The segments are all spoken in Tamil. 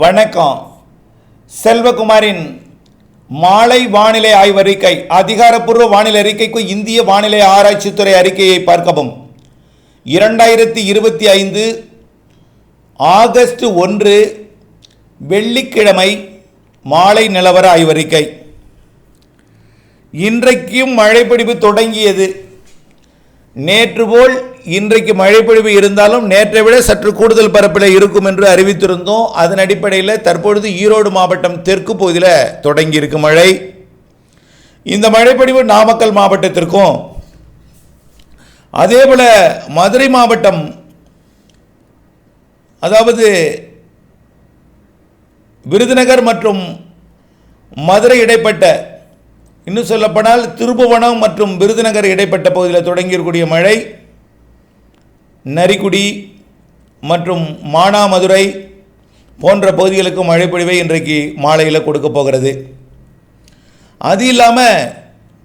வணக்கம். செல்வகுமாரின் மாலை வானிலை ஆய்வறிக்கை அதிகாரப்பூர்வ வானிலை அறிக்கைக்கு இந்திய வானிலை ஆராய்ச்சித்துறை அறிக்கையை பார்க்கவும். இரண்டாயிரத்தி இருபத்தி ஐந்து ஆகஸ்ட் ஒன்று வெள்ளிக்கிழமை மாலை நிலவர ஆய்வறிக்கை இன்றைக்கும் மழைப்பிடிப்பு தொடங்கியது. நேற்று போல் இன்றைக்கு மழைப்பொழிவு இருந்தாலும் நேற்றை விட சற்று கூடுதல் பரப்பில் இருக்கும் என்று அறிவித்திருந்தோம். அதன் அடிப்படையில் தற்பொழுது ஈரோடு மாவட்டம் தெற்கு பகுதியில் தொடங்கியிருக்கு மழை. இந்த மழைப்பொழிவு நாமக்கல் மாவட்டத்திற்கும். அதேபோல் மதுரை மாவட்டம் அதாவது விருதுநகர் மற்றும் மதுரை இடைப்பட்ட இன்னும் சொல்லப்போனால் திருபுவனம் மற்றும் விருதுநகர் இடைப்பட்ட பகுதியில் தொடங்கியிருக்கூடிய மழை. நரிக்குடி மற்றும் மானாமதுரை போன்ற பகுதிகளுக்கும் மழைப்பொழிவை இன்றைக்கு மாலையில் கொடுக்க போகிறது. அது இல்லாமல்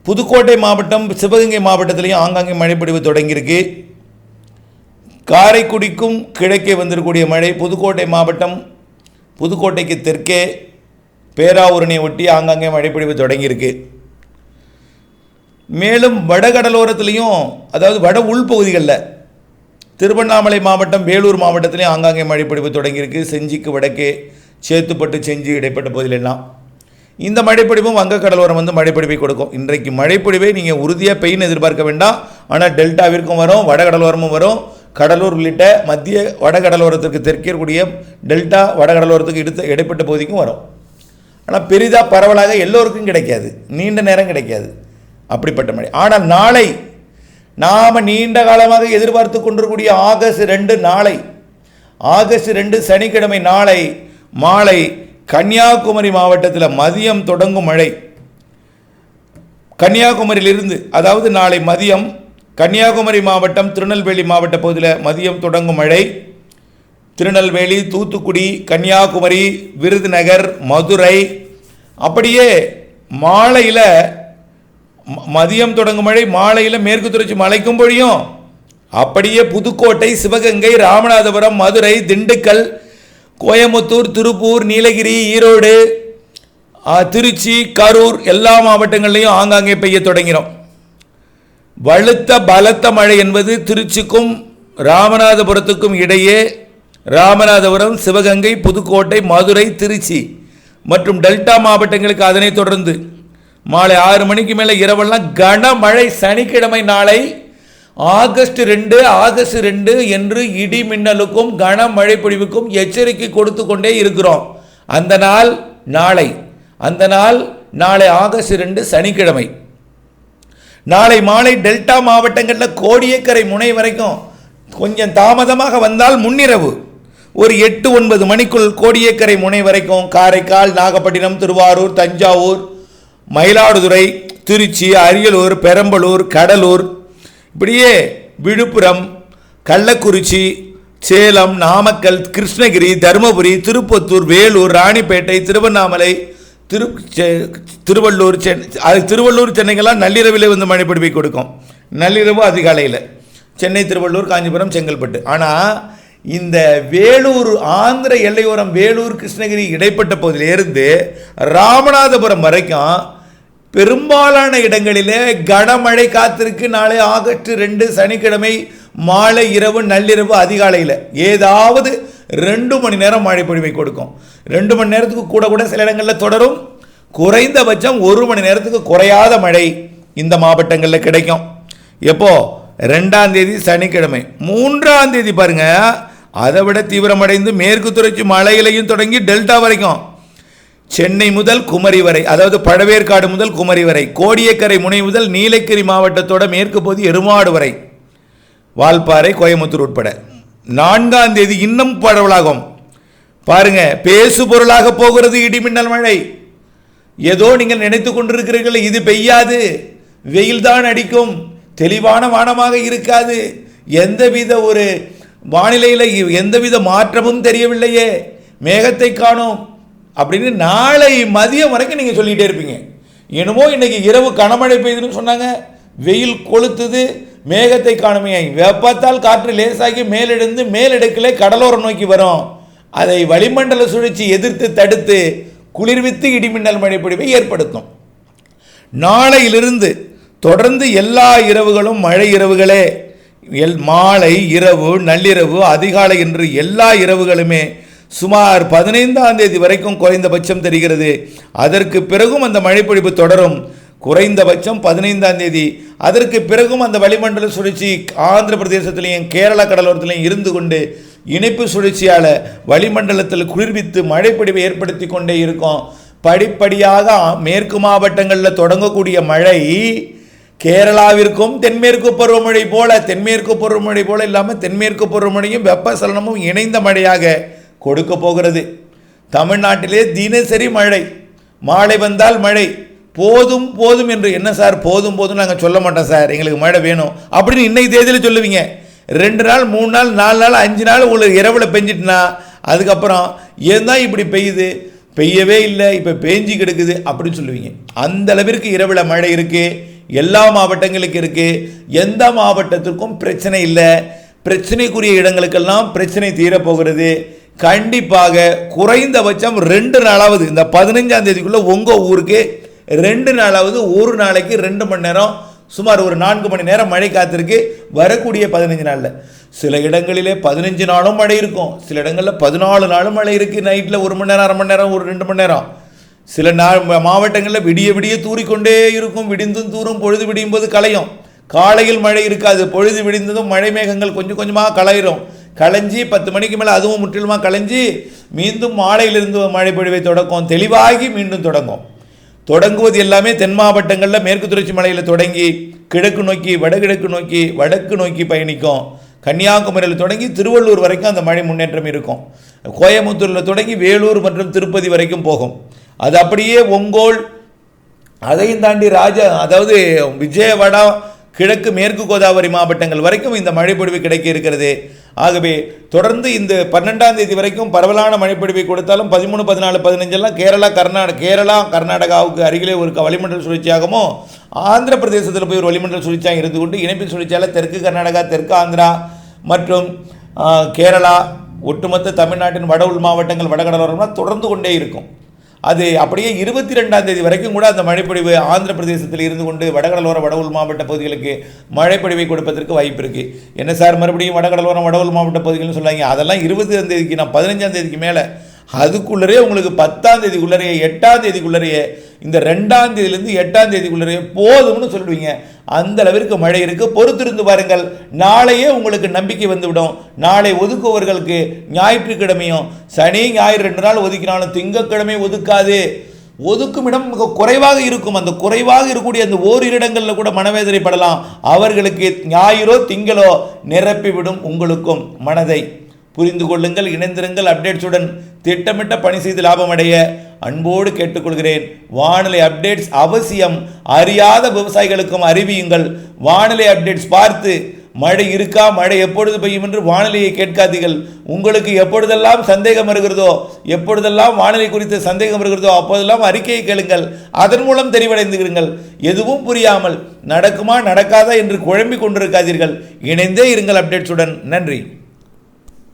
புதுக்கோட்டை மாவட்டம் சிவகங்கை மாவட்டத்திலையும் ஆங்காங்கே மழைப்பொழிவு தொடங்கியிருக்கு. காரைக்குடிக்கும் கிழக்கே வந்திருக்கக்கூடிய மழை புதுக்கோட்டை மாவட்டம் புதுக்கோட்டைக்கு தெற்கே பேராவூரணியை ஒட்டி ஆங்காங்கே மழைப்பொழிவு தொடங்கியிருக்கு. மேலும் வடகடலோரத்துலேயும் அதாவது வட உள்பகுதிகளில் திருவண்ணாமலை மாவட்டம் வேலூர் மாவட்டத்திலையும் ஆங்காங்கே மழைப்பொழிவு தொடங்கியிருக்கு. செஞ்சிக்கு வடக்கே சேத்துப்பட்டு செஞ்சி இடைப்பட்ட பகுதியிலெல்லாம். இந்த மழைப்பொழிவும் வங்கக்கடலோரம் வந்து மழைப்பொழிவை கொடுக்கும். இன்றைக்கு மழைப்பொழிவை நீங்கள் உறுதியாக பெயின் எதிர்பார்க்க வேண்டாம். ஆனால் டெல்டாவிற்கும் வரும் வடகடலோரமும் வரும். கடலூர் உள்ளிட்ட மத்திய வடகடலோரத்திற்கு தெற்கே இருக்கக்கூடிய டெல்டா வடகடலோரத்துக்கு எடுத்த இடைப்பட்ட பகுதிக்கும் வரும். ஆனால் பெரிதாக பரவலாக எல்லோருக்கும் கிடைக்காது. நீண்ட நேரம் கிடைக்காது. அப்படிப்பட்ட மழை. ஆனால் நாளை நாம் நீண்ட காலமாக எதிர்பார்த்து கொண்டிருக்கூடிய ஆகஸ்ட் ரெண்டு நாளை ஆகஸ்ட் ரெண்டு சனிக்கிழமை நாளை மாலை கன்னியாகுமரி மாவட்டத்தில் மதியம் தொடங்கும் மழை. கன்னியாகுமரியிலிருந்து அதாவது நாளை மதியம் கன்னியாகுமரி மாவட்டம் திருநெல்வேலி மாவட்ட பகுதியில் மதியம் தொடங்கும் மழை. திருநெல்வேலி தூத்துக்குடி கன்னியாகுமரி விருதுநகர் மதுரை அப்படியே மாலையில் மதியம் தொடங்கும் மழை மாலையில் மேற்கு தொடர்ச்சி மலைக்கும் பொழியும். அப்படியே புதுக்கோட்டை சிவகங்கை ராமநாதபுரம் மதுரை திண்டுக்கல் கோயமுத்தூர் திருப்பூர் நீலகிரி ஈரோடு திருச்சி கரூர் எல்லா மாவட்டங்கள்லையும் ஆங்காங்கே பெய்ய தொடங்கிடும் வலுத்த பலத்த மழை என்பது திருச்சிக்கும் ராமநாதபுரத்துக்கும் இடையே ராமநாதபுரம் சிவகங்கை புதுக்கோட்டை மதுரை திருச்சி மற்றும் டெல்டா மாவட்டங்களுக்கு அதனைத் தொடர்ந்து மாலை ஆறு மணிக்கு மேலே இரவெல்லாம் கனமழை சனிக்கிழமை நாளை ஆகஸ்ட் ரெண்டு ஆகஸ்ட் ரெண்டு என்று இடி மின்னலுக்கும் கனமழை பொழிவுக்கும் எச்சரிக்கை கொடுத்து கொண்டே இருக்கிறோம். அந்த நாள் நாளை. அந்த நாள் நாளை ஆகஸ்ட் ரெண்டு சனிக்கிழமை. நாளை மாலை டெல்டா மாவட்டங்களில் கோடியக்கரை முனை வரைக்கும் கொஞ்சம் தாமதமாக வந்தால் முன்னிரவு. ஒரு எட்டு ஒன்பது மணிக்குள் கோடியக்கரை முனை வரைக்கும் காரைக்கால் நாகப்பட்டினம் திருவாரூர் தஞ்சாவூர் மயிலாடுதுறை திருச்சி அரியலூர் பெரம்பலூர் கடலூர் இப்படியே விழுப்புரம் கள்ளக்குறிச்சி சேலம் நாமக்கல் கிருஷ்ணகிரி தருமபுரி திருப்பத்தூர் வேலூர் ராணிப்பேட்டை திருவண்ணாமலை திரு திருவள்ளூர் சென்னை அது திருவள்ளூர் சென்னைக்கெல்லாம் நள்ளிரவில் வந்து மழை பொழிவை கொடுக்கும். நள்ளிரவு அதிகாலையில். சென்னை திருவள்ளூர் காஞ்சிபுரம் செங்கல்பட்டு. ஆனால் இந்த வேலூர் ஆந்திர எல்லையோரம் வேலூர் கிருஷ்ணகிரி இடைப்பட்ட பகுதியிலிருந்து ராமநாதபுரம் வரைக்கும் பெரும்பாலான இடங்களிலே கனமழை காத்திருக்கு. நாளை ஆகஸ்ட் ரெண்டு சனிக்கிழமை மாலை இரவு நள்ளிரவு அதிகாலையில். ஏதாவது ரெண்டு மணி நேரம் மழை பொழிவை கொடுக்கும். ரெண்டு மணி நேரத்துக்கு கூட கூட சில இடங்களில் தொடரும். குறைந்தபட்சம் ஒரு மணி நேரத்துக்கு குறையாத மழை இந்த மாவட்டங்களில் கிடைக்கும். எப்போ? ரெண்டாம் தேதி சனிக்கிழமை. மூன்றாம் தேதி பாருங்க. அதை விட தீவிரமடைந்து மேற்கு தொடர்ச்சி மலையிலையும் தொடங்கி டெல்டா வரைக்கும். சென்னை முதல் குமரி வரை அதாவது பழவேற்காடு முதல் குமரி வரை கோடியக்கரை முனை முதல் நீலகிரி மாவட்டத்தோட மேற்கு பகுதி எருமாடு வரை வால்பாறை கோயம்புத்தூர் உட்பட. நான்காம் தேதி இன்னும் பரவலாகும். பாருங்க பேசு பொருளாக போகிறது இடிமின்னல் மழை. ஏதோ நீங்கள் நினைத்து கொண்டிருக்கிறீர்கள் இது பெய்யாது. வெயில்தான் அடிக்கும். தெளிவான வானமாக இருக்காது. எந்தவித ஒரு வானிலையில் எந்தவித மாற்றமும் தெரியவில்லையே. மேகத்தை காணோம். அப்படின்னு நாளை மதியம் வரைக்கும் நீங்கள் சொல்லிகிட்டே இருப்பீங்க. என்னமோ இன்னைக்கு இரவு கனமழை பெய்யுதுன்னு சொன்னாங்க. வெயில் கொளுத்துது. மேகத்தை காணுமே வெப்பத்தால் காற்று லேசாகி மேலெழுந்து மேலெடுக்கிலே கடலோரம் நோக்கி வரும். அதை வளிமண்டல சுழற்சி எதிர்த்து தடுத்து குளிர்வித்து இடிமின்னல் மழை பொழிவை ஏற்படுத்தும். நாளையிலிருந்து தொடர்ந்து எல்லா இரவுகளும் மழை இரவுகளே. எல் மாலை இரவு நள்ளிரவு அதிகாலை என்று எல்லா இரவுகளுமே சுமார் பதினைந்தாம் தேதி வரைக்கும் குறைந்தபட்சம் தெரிகிறது. அதற்கு பிறகும் அந்த மழைப்பொழிவு தொடரும். குறைந்தபட்சம் பதினைந்தாம் தேதி. அதற்கு பிறகும் அந்த வளிமண்டல சுழற்சி ஆந்திர பிரதேசத்திலையும் கேரள கடலோரத்திலையும் இருந்து கொண்டு இணைப்பு சுழற்சியால் வளிமண்டலத்தில் குளிர்வித்து மழைப்பொழிவை ஏற்படுத்தி கொண்டே இருக்கும். படிப்படியாக மேற்கு மாவட்டங்களில் தொடங்கக்கூடிய மழை கேரளாவிற்கும் தென்மேற்கு பருவமழை போல தென்மேற்கு பருவமழை போல இல்லாமல் தென்மேற்கு பருவமழையும் வெப்பசலனமும் இணைந்த மழையாக கொடுக்க போகிறது. தமிழ்நாட்டிலே தினசரி மழை. மாலை வந்தால் மழை. போதும் போதும் என்று. என்ன சார்? போதும் போதும் நாங்கள் சொல்ல மாட்டோம் சார். எங்களுக்கு மழை வேணும். அப்படின்னு இன்னைக்கு தேதியில் சொல்லுவீங்க. ரெண்டு நாள் மூணு நாள் நாலு நாள் அஞ்சு நாள் உங்களுக்கு இரவில் பெஞ்சிட்டுனா அதுக்கப்புறம் ஏன் தான் இப்படி பெய்யுது? பெய்யவே இல்லை. இப்போ பேஞ்சு கிடக்குது அப்படின்னு சொல்லுவீங்க. அந்த அளவிற்கு இரவில் மழை இருக்குது எல்லா மாவட்டங்களுக்கு இருக்குது எந்த மாவட்டத்திற்கும் பிரச்சனை இல்லை. பிரச்சனைக்குரிய இடங்களுக்கெல்லாம் பிரச்சனை தீரப்போகிறது. கண்டிப்பாக குறைந்தபட்சம் ரெண்டு நாளாவது இந்த பதினஞ்சாம் தேதிக்குள்ளே உங்கள் ஊருக்கு ரெண்டு நாளாவது ஒரு நாளைக்கு ரெண்டு மணி நேரம் சுமார் ஒரு நான்கு மணி நேரம் மழை காத்திருக்கு வரக்கூடிய பதினஞ்சு நாளில். சில இடங்களிலே பதினஞ்சு நாளும் மழை இருக்கும். சில இடங்களில் பதினாலு நாளும் மழை இருக்குது நைட்டில் ஒரு மணி நேரம் அரை மணி நேரம் ஒரு ரெண்டு மணி நேரம். சில நாள் மாவட்டங்களில் விடிய விடிய தூறிக்கொண்டே இருக்கும் விடிந்தும் தூரும் பொழுது விடியும் போது களையும். காலையில் மழை இருக்காது பொழுது விடிந்ததும் மழை மேகங்கள் கொஞ்சம் கொஞ்சமாக களையிடும் களைஞ்சி பத்து மணிக்கு மேலே அதுவும் முற்றிலுமாக களைஞ்சி மீண்டும் மாலையிலிருந்து மழை பொழிவை தொடக்கும் தெளிவாகி மீண்டும் தொடங்கும். தொடங்குவது எல்லாமே தென் மாவட்டங்களில் மேற்கு தொடர்ச்சி மலையில் தொடங்கி கிழக்கு நோக்கி வடகிழக்கு நோக்கி வடக்கு நோக்கி பயணிக்கும். கன்னியாகுமரியில் தொடங்கி திருவள்ளூர் வரைக்கும் அந்த மழை முன்னேற்றம் இருக்கும். கோயம்புத்தூரில் தொடங்கி வேலூர் மற்றும் திருப்பதி வரைக்கும் போகும். அது அப்படியே ஒங்கோல் அதையும் தாண்டி ராஜா அதாவது விஜயவாடா கிழக்கு மேற்கு கோதாவரி மாவட்டங்கள் வரைக்கும் இந்த மழைப்பொழிவு கிடைக்க இருக்கிறது. ஆகவே தொடர்ந்து இந்த பன்னெண்டாம் தேதி வரைக்கும் பரவலான மழைப்பொழிவை கொடுத்தாலும் பதிமூணு பதினாலு பதினஞ்செல்லாம் கேரளா கர்நாடக கேரளா கர்நாடகாவுக்கு அருகிலே ஒரு க- வளிமண்டல சுழற்சியாகவும் ஆந்திர பிரதேசத்தில் போய் ஒரு வளிமண்டல சுழற்சியாக இருந்து கொண்டு இணைப்பு சுழற்சியால் தெற்கு கர்நாடகா தெற்கு ஆந்திரா மற்றும் கேரளா ஒட்டுமொத்த தமிழ்நாட்டின் வட உள் மாவட்டங்கள் வடகடலோரம்லாம் தொடர்ந்து கொண்டே இருக்கும். அது அப்படியே இருபத்தி ரெண்டாம் தேதி வரைக்கும் கூட அந்த மழைப்பொழிவு ஆந்திர பிரதேசத்தில் இருந்து கொண்டு வடகடலோர வட மாவட்ட பகுதிகளுக்கு மழைப்பொழிவை கொடுப்பதற்கு வாய்ப்பு இருக்குது என்ன சார் மறுபடியும் வடகடலோரம் வடவுள் மாவட்ட பகுதிகள்னு சொல்லாங்க அதெல்லாம் இருபதாம் தேதிக்கு நான் பதினஞ்சாம் தேதிக்கு மேலே அதுக்குள்ளரே உங்களுக்கு பத்தாம் தேதிக்குள்ளரையே எட்டாம் தேதிக்குள்ளரையே இந்த ரெண்டாம் தேதியிலேருந்து எட்டாம் தேதிக்குள்ளரையே போதும்னு சொல்லுவீங்க அந்த அளவிற்கு மழை இருக்கு. பொறுத்திருந்து பாருங்கள். நாளையே உங்களுக்கு நம்பிக்கை வந்துவிடும். நாளை ஒதுக்குவர்களுக்கு ஞாயிற்றுக்கிழமையும் சனி ஞாயிறு ரெண்டு நாள் ஒதுக்கினாலும் திங்கக்கிழமை ஒதுக்காது. ஒதுக்கும் இடம் மிக குறைவாக இருக்கும். அந்த குறைவாக இருக்கக்கூடிய அந்த ஓரிரு இடங்களில் கூட மனவேதனைப்படலாம். அவர்களுக்கு ஞாயிறோ திங்களோ நிரப்பிவிடும் உங்களுக்கும் மனதை. புரிந்து கொள்ளுங்கள் இணைந்திருங்கள் அப்டேட்ஸுடன் திட்டமிட்ட பணி செய்து லாபமடைய. அன்போடு கேட்டுக்கொள்கிறேன் வானிலை அப்டேட்ஸ் அவசியம். அறியாத விவசாயிகளுக்கும் அறிவியுங்கள். வானிலை அப்டேட்ஸ் பார்த்து மழை இருக்கா மழை எப்பொழுது பெய்யும் என்று வானிலையை கேட்காதீர்கள். உங்களுக்கு எப்பொழுதெல்லாம் சந்தேகம் வருகிறதோ எப்பொழுதெல்லாம் வானிலை குறித்த சந்தேகம் வருகிறதோ அப்போதெல்லாம் அறிக்கையை கேளுங்கள். அதன் மூலம் தெரிவடைந்துகிறீர்கள் எதுவும் புரியாமல் நடக்குமா நடக்காதா என்று குழம்பிக் கொண்டிருக்காதீர்கள். இணைந்தே இருங்கள் அப்டேட்ஸுடன் நன்றி.